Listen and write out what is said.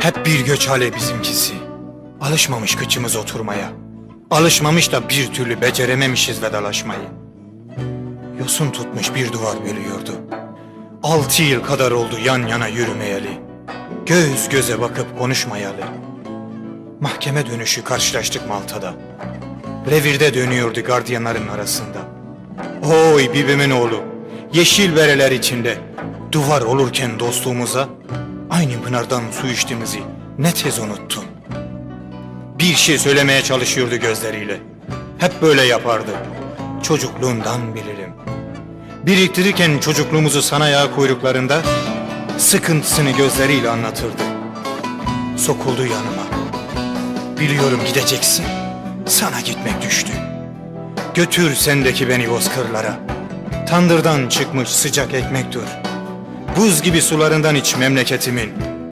Hep bir göç hale bizimkisi. Alışmamış kıçımız oturmaya. Alışmamış da bir türlü becerememişiz vedalaşmayı. Yosun tutmuş bir duvar bölüyordu. Altı yıl kadar oldu yan yana yürümeyeli. Göz göze bakıp konuşmayalı. Mahkeme dönüşü karşılaştık Malta'da. Revirde dönüyordu gardiyanların arasında. Oy bibimin oğlu, yeşil bereler içinde duvar olurken dostluğumuza aynı pınardan su içtiğimizi ne tez unuttun. Bir şey söylemeye çalışıyordu gözleriyle. Hep böyle yapardı. Çocukluğundan bilirim. Biriktirirken çocukluğumuzu sana yağ kuyruklarında sıkıntısını gözleriyle anlatırdı. Sokuldu yanıma. Biliyorum gideceksin. Sana gitmek düştü. Götür sendeki beni bozkırlara. Tandırdan çıkmış sıcak ekmek dur. Buz gibi sularından iç memleketimin.